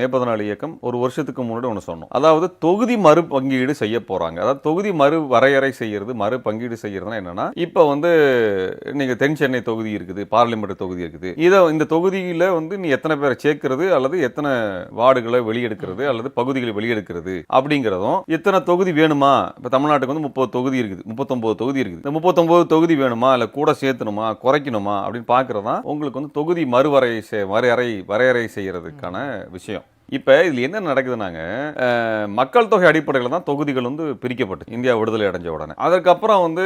மே பதினாலு இயக்கம் ஒரு வருஷத்துக்கு முன்னாடி ஒன்று சொன்னோம். அதாவது தொகுதி மறு பங்கீடு செய்ய போகிறாங்க அதாவது தொகுதி மறு வரையறை செய்கிறது மறு பங்கீடு செய்கிறதுனா என்னென்னா இப்போ வந்து நீங்கள் தென் சென்னை தொகுதி இருக்குது பார்லிமெண்ட் தொகுதி இருக்குது. இதை இந்த தொகுதியில் வந்து நீ எத்தனை பேரை சேர்க்கிறது அல்லது எத்தனை வார்டுகளை வெளியெடுக்கிறது அல்லது பகுதிகளை வெளியெடுக்கிறது அப்படிங்கிறதும் எத்தனை தொகுதி வேணுமா? இப்போ தமிழ்நாட்டுக்கு வந்து முப்பது தொகுதி இருக்குது முப்பத்தொம்போது தொகுதி இருக்குது. இந்த முப்பத்தொம்போது தொகுதி வேணுமா? இல்லை கூட சேர்த்தணுமா? குறைக்கணுமா? அப்படின்னு பார்க்கறதா உங்களுக்கு வந்து தொகுதி மறுவரை வரையறை வரையறை செய்கிறதுக்கான விஷயம். இப்போ இதில் என்ன நடக்குதுனாங்க மக்கள் தொகை அடிப்படையில் தான் தொகுதிகள் வந்து பிரிக்கப்பட்டு இந்தியா விடுதலை அடைஞ்ச உடனே. அதற்கப்புறம் வந்து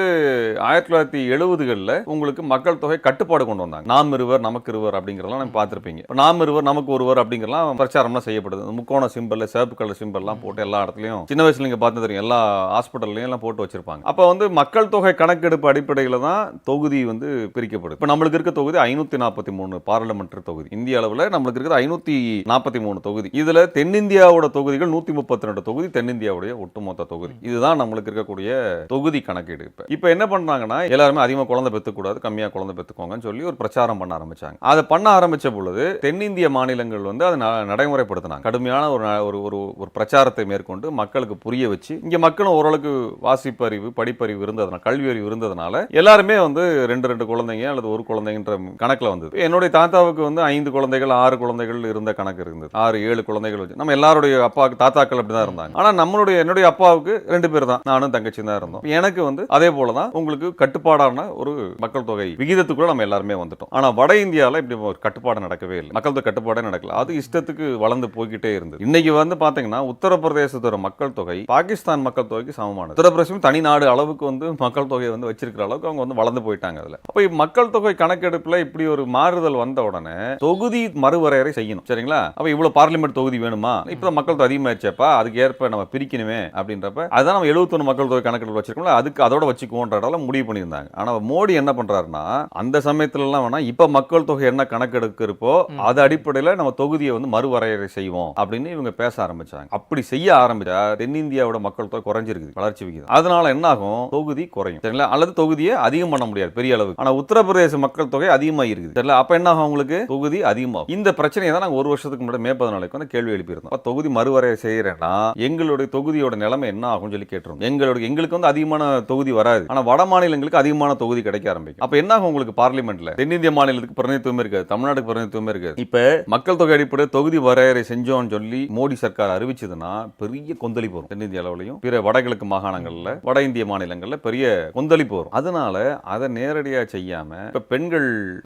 ஆயிரத்தி தொள்ளாயிரத்தி எழுபதுகளில் உங்களுக்கு மக்கள் தொகை கட்டுப்பாடு கொண்டு வந்தாங்க. நாம் இருவர் நமக்கு இருவர் அப்படிங்கிறதெல்லாம் நம்ம பார்த்துருப்பீங்க. இப்போ நாம் இருவர் நமக்கு ஒருவர் அப்படிங்கிறலாம் பிரச்சாரம்லாம் செய்யப்படுது. முக்கோண சிம்பிள் சிவப்பு கலர் சிம்பிள்லாம் போட்டு எல்லா இடத்துலையும் சின்ன வயசுல நீங்கள் பார்த்து தெரியும் எல்லா ஹாஸ்பிட்டல்லையும் எல்லாம் போட்டு வச்சிருப்பாங்க. அப்போ வந்து மக்கள் தொகை கணக்கெடுப்பு அடிப்படையில் தான் தொகுதி வந்து பிரிக்கப்படுது. இப்போ நம்மளுக்கு இருக்க தொகுதி ஐநூற்றி நாற்பத்தி மூணு பார்லிமெண்ட் தொகுதி. இந்திய அளவில் நம்மளுக்கு இருக்கிற ஐநூற்றி நாற்பத்தி மூணு தொகுதி. இதில் தென்னிந்தியாவோட தொகுதிகள் நூற்றி முப்பத்தி ரெண்டு தொகுதி தென்னிந்தியாவுடைய ஒட்டுமொத்த தொகுதி. இதுதான் நம்மளுக்கு இருக்கக்கூடிய தொகுதி கணக்கீடு இப்போ. இப்போ என்ன பண்ணுறாங்கன்னா எல்லாருமே அதிகமாக குழந்தை பெற்றுக்கூடாது கம்மியாக குழந்தை பெற்றுக்கோங்கன்னு சொல்லி ஒரு பிரச்சாரம் பண்ண ஆரம்பிச்சாங்க. அதை பண்ண ஆரம்பித்த பொழுது தென்னிந்திய மாநிலங்கள் வந்து அதை ந- நடைமுறைப்படுத்தினாங்க. கடுமையான ஒரு ஒரு ஒரு ஒரு பிரச்சாரத்தை மேற்கொண்டு மக்களுக்கு புரிய வச்சு இங்கே மக்களும் ஓரளவுக்கு வாசிப்பறிவு படிப்பறிவு இருந்ததுனால கல்வி அறிவு இருந்ததுனால எல்லாருமே வந்து ரெண்டு ரெண்டு குழந்தைங்க அல்லது ஒரு குழந்தைங்கன்ற கணக்கில் வந்தது. என்னுடைய தாத்தாவுக்கு வந்து ஐந்து குழந்தைகள் ஆறு குழந்தைகள் இருந்த கணக்கு இருந்தது. ஆறு ஏழு குழந்தைகள் வச்சு. நம்ம எல்லாருடைய அப்பாவுக்கு தாத்தாக்கள் அப்படிதான் இருந்தாங்க. ஆனால் நம்மளுடைய என்னுடைய அப்பாவுக்கு ரெண்டு பேர் தான். நானும் தங்கச்சி தான் இருந்தோம். எனக்கு வந்து அதே போல தான் உங்களுக்கு கட்டுப்பாடான ஒரு மக்கள் தொகை விகிதத்துக்குள்ள நம்ம எல்லாருமே வந்துட்டோம். ஆனா வட இந்தியால இப்படி ஒரு கட்டுப்பாடு நடக்கவே இல்லை. மக்கள் தொகை கட்டுப்பாடே நடக்கல. அது இஷ்டத்துக்கு வளர்ந்து போய்கிட்டே இருந்தது. இன்னைக்கு வந்து பாத்தீங்கன்னா உத்தரப்பிரதேசத்தோட மக்கள் தொகை பாகிஸ்தான் மக்கள் தொகைக்கு சமமானது. உத்தரப்பிரதேசம் தனி நாடு அளவுக்கு வந்து மக்கள் தொகை வந்து வச்சிருக்கிற அளவுக்கு அவங்க வந்து வளர்ந்து போயிட்டாங்க அதில். அப்போ மக்கள் தொகை கணக்கெடுப்புல இப்படி ஒரு மாறுதல் வந்த உடனே தொகுதி மறுவரையறை செய்யணும். சரிங்களா? அப்போ இவ்வளோ பார்லிமெண்ட் தொகுதி வேணுமா? இப்ப மக்கள் தொகை அதிகமாச்சப்பா அதுக்கு ஏற்ப நம்ம பிரிக்கணுமே அப்படின்றப்ப அதான் நம்ம 71 மக்கள் தொகை கணக்கெடுப்பு வச்சிருக்கோம்ல அதுக்கு அதோட வச்சுக்குவோன்றதால முடிவு பண்ணியிருந்தாங்க. ஆனா மோடி என்ன பண்றாருன்னா அந்த சமயத்துல எல்லாம் வேணா இப்ப மக்கள் தொகை என்ன கணக்கெடுக்கிறப்போ அது அடிப்படையில நம்ம தொகுதியை வந்து மறுவரையறை செய்வோம் அப்படின்னு இவங்க பேச ஆரம்பிச்சாங்க. அப்படி செய்ய ஆரம்பிச்சா தென்னிந்தியாவோட மக்கள் தொகை குறைஞ்சிருக்குது வளர்ச்சி விகிதம். அதனால என்ன ஆகும் தொகுதி குறையும். சரிங்களா? அல்லது தொகுதியை அதிகம் பண்ண முடியாது பெரிய அளவுக்கு. ஆனா உத்தரப்பிரதேச மக்கள் தொகை அதிகமா இருக்குது தெரியல அப்ப என்ன ஆகும் உங்களுக்கு? தொகுதி அதிகமாகும். இந்த பிரச்சனையை தான் நாங்க ஒரு வருஷத்துக்கு முன்னாடி மே பதினாலுக்கு வந்து கேள்வி எழுப்பியிருந்தோம். அப்ப தொகுதி மறுவரையறை செய்யறேன்னா எங்களுடைய தொகுதியோட நிலைமை என்ன ஆகும்னு சொல்லி கேட்டிருந்தோம். எங்களுடைய எங்களுக்கு வந்து அதிகமான தொகுதி வராது. ஆனா வட மாநிலங்களுக்கு அதிகமான தொகுதி கிடைக்க ஆரம்பிக்கும். அப்ப என்ன ஆகும் உங்களுக்கு பார்லிமெண்ட்ல? தென்னிந்திய மாநிலத்துக்கு பிரதிநிதித்துவம் இருக்காது தமிழ்நாட்டுக்கு பிரதிநிதித்துவம் இருக்காது. இப்ப மக்கள் தொகை அடிப்படை தொகுதி வரையறை செஞ்சோம்னு சொல்லி மோடி சர்க்கார் அறிவிச்சதுன்னா பெரிய கொந்தளிப்பு வரும் தென்னிந்திய அளவுலையும் பிற வடகிழக்கு மாகாணங்கள்ல வட இந்திய மாநிலங்கள்ல பெரிய கொந்தளிப்பு வரும் அதனால அதை நேரடியா செய்யாம இப்ப பெண்கள்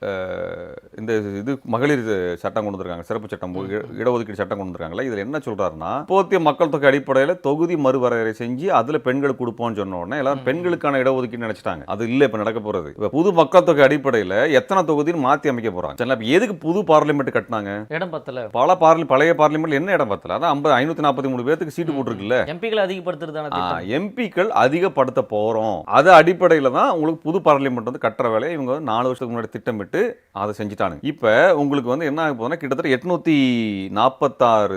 இந்த இது மகளிர் சட்டம் கொண்டு வந்திருக்காங்க. சிறப்பு சட்டம் இட- இடஒதுக்கீடு சட்டம் கொண்டு வந்திருக்காங்கல்ல இதுல என்ன சொல்றாருன்னா போத்திய மக்கள் தொகை அடிப்படையில தொகுதி மறுவரையறை செஞ்சு அதுல பெண்களுக்கு கொடுப்போம்னு சொன்ன உடனே எல்லாரும் பெண்களுக்கான இடஒதுக்கீடு நினைச்சிட்டாங்க. அது இல்ல இப்ப நடக்க போறது. இப்ப புது மக்கள் தொகை அடிப்படையில எத்தனை தொகுதின்னு மாத்தி அமைக்க போறாங்க. சரிங்களா? இப்ப எதுக்கு புது பார்லிமெண்ட் கட்டினாங்க? இடம் பத்தல. பல பார்லி பழைய பார்லிமெண்ட்ல என்ன இடம் பத்தல? அதான் ஐம்பது ஐநூத்தி நாற்பத்தி மூணு பேருக்கு சீட்டு போட்டிருக்குல்ல. எம்பிக்களை அதிகப்படுத்துறதான திட்டம். எம்பிக்கள் அதிகப்படுத்த போறோம். அது அடிப்படையில தான் உங்களுக்கு புது பார்லிமெண்ட் வந்து கட்டுற வேலையை இவங்க நாலு வருஷத்துக்கு முன்னாடி திட்டமிட்டு அதை செஞ்சுட்டாங்க இப்ப உங்களுக்கு வந்து என்ன ஆக போகுதுன்னா கிட்டத்தட்ட எட்நூத்தி நாற்பத்தாறு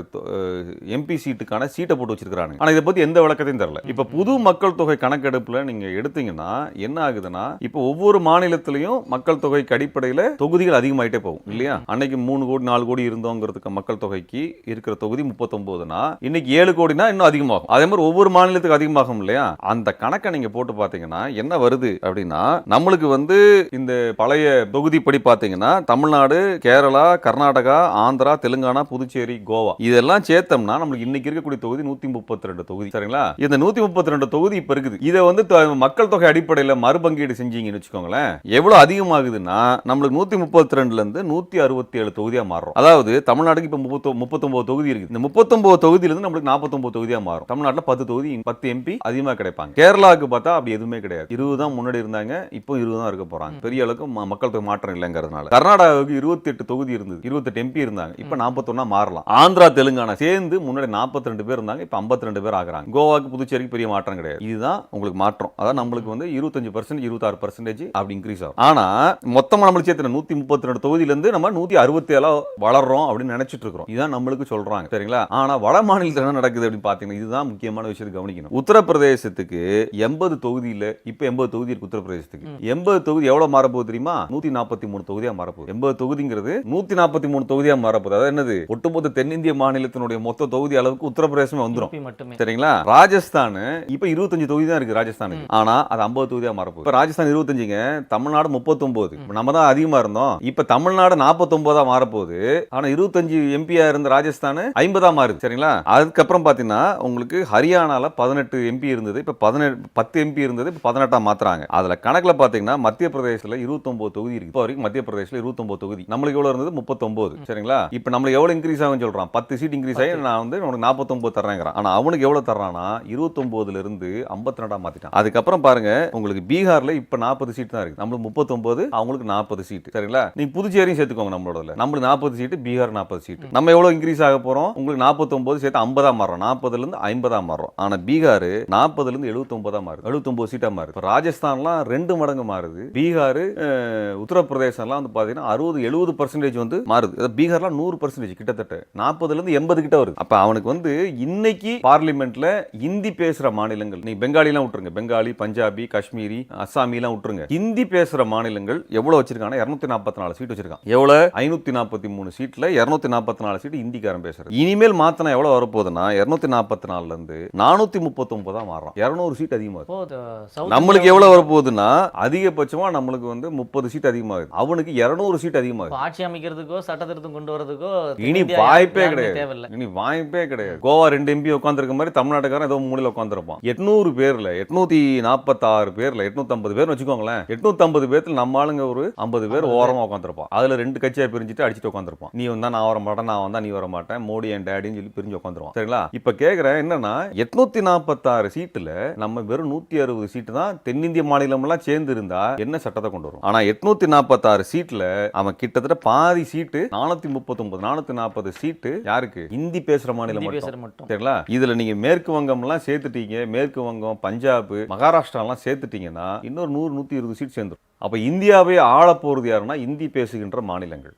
எம்பி சீட்டுக்கான சீட்டை போட்டு வச்சிருக்கிறாங்க ஆனால் இதை பற்றி எந்த விளக்கத்தையும் தரல. இப்போ புது மக்கள் தொகை கணக்கெடுப்பில் நீங்கள் எடுத்தீங்கன்னா என்ன ஆகுதுன்னா இப்போ ஒவ்வொரு மாநிலத்திலையும் மக்கள் தொகைக்கு அடிப்படையில் தொகுதிகள் அதிகமாயிட்டே போகும் இல்லையா? அன்னைக்கு மூணு கோடி நாலு கோடி இருந்தோங்கிறதுக்கு மக்கள் தொகைக்கு இருக்கிற தொகுதி முப்பத்தொம்போதுனா இன்னைக்கு ஏழு கோடினா இன்னும் அதிகமாகும். அதே மாதிரி ஒவ்வொரு மாநிலத்துக்கு அதிகமாகும் இல்லையா? அந்த கணக்கை நீங்கள் போட்டு பார்த்தீங்கன்னா என்ன வருது அப்படின்னா நம்மளுக்கு வந்து இந்த பழைய தொகுதிப்படி பார்த்தீங்கன்னா தமிழ்நாடு கேரளா கர்நாடகா ஆந்திரா தெலுங்கானா புதுச்சேரி கோவா. இதெல்லாம் சேர்த்தோம்னா நம்மளுக்கு இன்னைக்கு இருக்கக்கூடிய தொகுதி நூத்தி முப்பத்தி ரெண்டு தொகுதி. சரிங்களா? இந்த நூத்தி முப்பத்தி ரெண்டு தொகுதி இப்ப இருக்குது. இதை வந்து மக்கள் தொகை அடிப்படையில மறுபங்கீடு செஞ்சீங்கன்னு வச்சுக்கோங்களேன். எவ்வளவு அதிகமாகுதுன்னா நம்மளுக்கு நூத்தி முப்பத்தி ரெண்டுல இருந்து நூத்தி அறுபத்தி ஏழு தொகுதியா மாறும் அதாவது தமிழ்நாட்டுக்கு இப்ப முப்பத்தொ முப்பத்தொன்பது தொகுதி இருக்கு இந்த முப்பத்தொன்பது தொகுதியில இருந்து நம்மளுக்கு நாற்பத்தொன்பது தொகுதியா மாறும். தமிழ்நாட்டுல பத்து தொகுதி பத்து எம்பி அதிகமா கிடைப்பாங்க. கேரளாவுக்கு பார்த்தா அப்படி எதுவுமே கிடையாது. இருபது தான் முன்னாடி இருந்தாங்க இப்போ இருபது தான் இருக்க போறாங்க. பெரிய அளவுக்கு மக்கள் தொகை மாற்றம் இல்லைங்கிறதுனால. கர்நாடகாவுக்கு இருபத்தி எட்டு தொகுதி இருந்தது. இருபத்தெட்டு எம்பி இருந்தாங்க. இப்போ நாற்பத்தொன்னா மாறலாம். ஆந்திரா தெலுங்கானா சேர்ந்து முன்னாடி நாற்பத்தி ரெண்டு பேர் இருந்தாங்க இப்போ ஐம்பத்தி ரெண்டு பேர் ஆகுறாங்க. கோவாக்கு புதுச்சேரிக்கு பெரிய மாற்றம் கிடையாது. இதுதான் உங்களுக்கு மாற்றம். அதான் நம்மளுக்கு வந்து இருபத்தஞ்சு பர்சன்ட் இருபத்தாறு பர்சன்டேஜ் அப்படி இன்க்ரீஸ் ஆகும். ஆனா மொத்தமா நம்மளுக்கு சேர்த்து நூத்தி முப்பத்தி ரெண்டு தொகுதியில இருந்து நம்ம நூத்தி அறுபத்தி ஏழா வளர்றோம் அப்படின்னு நினைச்சிட்டு இருக்கிறோம். இதுதான் நம்மளுக்கு சொல்றாங்க. சரிங்களா? ஆனா வட மாநிலத்தில் என்ன நடக்குது அப்படின்னு பாத்தீங்கன்னா இதுதான் முக்கியமான விஷயத்தை கவனிக்கணும். உத்தரப்பிரதேசத்துக்கு எண்பது தொகுதியில இப்ப எண்பது தொகுதி இருக்கு உத்தரப்பிரதேசத்துக்கு. எண்பது தொகுதி எவ்வளவு மாறப்போகுது தெரியுமா? நூத்தி நாற்பத்தி மூணு தொகுதியா மாறப்போகுது. எண்பது தொகுதிங்கிறது நூத்தி நாற்பத்தி மூணு தொகுதியா மாறப்போகுது. அதாவது என்னது? ஒட்டுமொத்த தென்னிந்திய மாநிலத்தினுடைய மொத்த தொகுதி அளவுக்கு உத்தரப்பிரதேசமே மட்டுமே. சரிங்களா? ராஜஸ்தான் இப்ப இருபத்தஞ்சு தொகுதி தான் இருக்கு ராஜஸ்தானுக்கு. ஆனா அது ஐம்பது தொகுதியா மாறப்போகுது. இப்ப ராஜஸ்தான் இருபத்தஞ்சுங்க தமிழ்நாடு முப்பத்தொன்பது நம்ம தான் அதிகமா இருந்தோம். இப்ப தமிழ்நாடு நாற்பத்தொன்பதா மாறப்போகுது. ஆனா இருபத்தஞ்சு எம்பியா இருந்த ராஜஸ்தான் ஐம்பதா மாறுது. சரிங்களா? அதுக்கப்புறம் பாத்தீங்கன்னா உங்களுக்கு ஹரியானால பதினெட்டு எம்பி இருந்தது. இப்ப பதினெட்டு பத்து எம்பி இருந்தது. இப்ப பதினெட்டா மாத்துறாங்க. அதுல கணக்குல பாத்தீங்கன்னா மத்திய பிரதேசத்துல இருபத்தொன்பது தொகுதி இருக்கு. இப்போ வரைக்கும் மத்திய பிரதேசல இருபத்தொன்பது தொகுதி. நம்மளுக்கு எவ்வளவு இருந்தது? முப்பத்தொன்பது சரிங்களா? இப்ப நம்மளுக்கு எவ்வளவு இன்க்ரீஸ் ஆகும் சொல்றான் பத்து சீட் இன்க்ரீஸ் ஆகி நான் வந்து உனக்கு நாற்பத்தொன்பது தர்றேங்கிறான். ஆனா அவனுக்கு எவ்வளவு தர்றானா இருபத்தொன்பதுல இருந்து ஐம்பத்தி ரெண்டா மாத்திட்டான். அதுக்கப்புறம் பாருங்க உங்களுக்கு பீகார்ல இப்ப நாற்பது சீட் தான் இருக்கு. நம்மளுக்கு முப்பத்தொன்பது அவங்களுக்கு நாற்பது சீட் சரிங்களா? நீங்க புதுச்சேரியும் சேர்த்துக்கோங்க நம்மளோட நம்மளுக்கு நாற்பது சீட்டு பீகார் நாற்பது சீட் நம்ம எவ்வளவு இன்க்ரீஸ் ஆக போறோம்? உங்களுக்கு நாற்பத்தொன்பது சேர்த்து ஐம்பதா மாறும் நாற்பதுல இருந்து ஐம்பதா மாறும் ஆனா பீகார் நாற்பதுல இருந்து எழுபத்தொன்பதா மாறுது எழுபத்தொன்பது சீட்டா மாறுது. இப்ப ராஜஸ்தான்லாம் ரெண்டு மடங்கு மாறுது. பீகார் உத்தரப்பிரதேசம்லாம் வந்து பாத்தீங்கன்னா அறுபது எழுபது பர்சன்டேஜ் வந்து மாறுது. பீகார்லாம் நூறு பர்சன்டேஜ் கிட்டத்தட்ட. நாற்பதுல இருந்து எண்பது கிட்ட வருது. அப்ப அவனுக்கு வந்து இன்னைக்கு பார்லிமெண்ட்ல ஹிந்தி பேசுற மாநிலங்கள் நீ பெங்காலிலாம் விட்டுருங்க. பெங்காலி பஞ்சாபி காஷ்மீரி அஸ்ஸாமிலாம் விட்டுருங்க. ஹிந்தி பேசுற மாநிலங்கள் எவ்வளவு வச்சிருக்காங்க இருநூத்தி நாற்பத்தி நாலு சீட் வச்சிருக்கான். எவ்வளவு? ஐநூத்தி நாற்பத்தி மூணு சீட்ல இருநூத்தி நாற்பத்தி நாலு சீட் ஹிந்திக்காரன் பேசுறது. இனிமேல் மாத்தினா எவ்வளவு வரப்போகுதுன்னா இருநூத்தி நாற்பத்தி நாலுல இருந்து நானூத்தி முப்பத்தி ஒன்பதா மாறுறான். இருநூறு சீட் அதிகமா இப்போ சவுத் நம்மளுக்கு எவ்வளவு வரப்போகுதுன்னா அதிகபட்சமா நம்மளுக்கு வந்து முப்பது சீட் அதிகமாகுது அவனுக்கு இருநூறு சீட் அதிகமாகுது ஆட்சி அமைக்கிறதுக்கோ சட்ட திருத்தம் கொண்டு வரதுக்கோ இனி இந்தியா வாய்ப்பே கிடையாது. தேவையில்ல. இனி வாய்ப்பே கிடையாது. கோவா ரெண்டு எம்பி உட்காந்துருக்க மாதிரி தமிழ்நாட்டுக்காரன் ஏதோ மூலையில உட்காந்துருப்பான் எட்நூறு பேர்ல எட்நூத்தி நாற்பத்தாறு பேர்ல எட்நூத்தம்பது பேர் வச்சுக்கோங்களேன் எட்நூத்தம்பது பேர்ல நம்ம ஆளுங்க ஒரு ஐம்பது பேர் ஓரமா உட்காந்துருப்பான் அதுல ரெண்டு கட்சியா பிரிஞ்சுட்டு அடிச்சுட்டு உட்காந்துருப்பான் நீ வந்தா நான் வர மாட்டேன் நான் வந்தா நீ வர மாட்டேன் மோடி என் டேடின்னு சொல்லி பிரிஞ்சு உட்காந்துருவான் சரிங்களா? இப்ப கேக்குறேன் என்னன்னா எட்நூத்தி நாற்பத்தாறு சீட்டுல நம்ம வெறும் நூத்தி அறுபது சீட்டு தான் தென்னிந்திய மாநிலம் எல்லாம் சேர்ந்து இருந்தா என்ன சட்டத்தை கொண்டு வரும் ஆனா எட்நூத்தி நாற்பத்தாறு சீட்ல அவன் கிட்டத்தட்ட பாதி சீட்டு நானூத்தி முப்பத்தொன்பது நானூத்தி நாற்பது சீட்டு யாருக்கு? ஹிந்தி பேசுற மாநிலம் பேசுற மட்டும். சரிங்களா? இதுல நீங்க மேற்கு வங்கம் எல்லாம் சேர்த்துட்டீங்க மேற்கு வங்கம் பஞ்சாப் மகாராஷ்டிரா எல்லாம் சேர்த்துட்டீங்கன்னா இன்னொரு நூறு நூத்தி இருபது சீட் சேர்ந்துரும். அப்ப இந்தியாவை ஆள போறது யாருன்னா இந்தி பேசுகின்ற மாநிலங்கள்.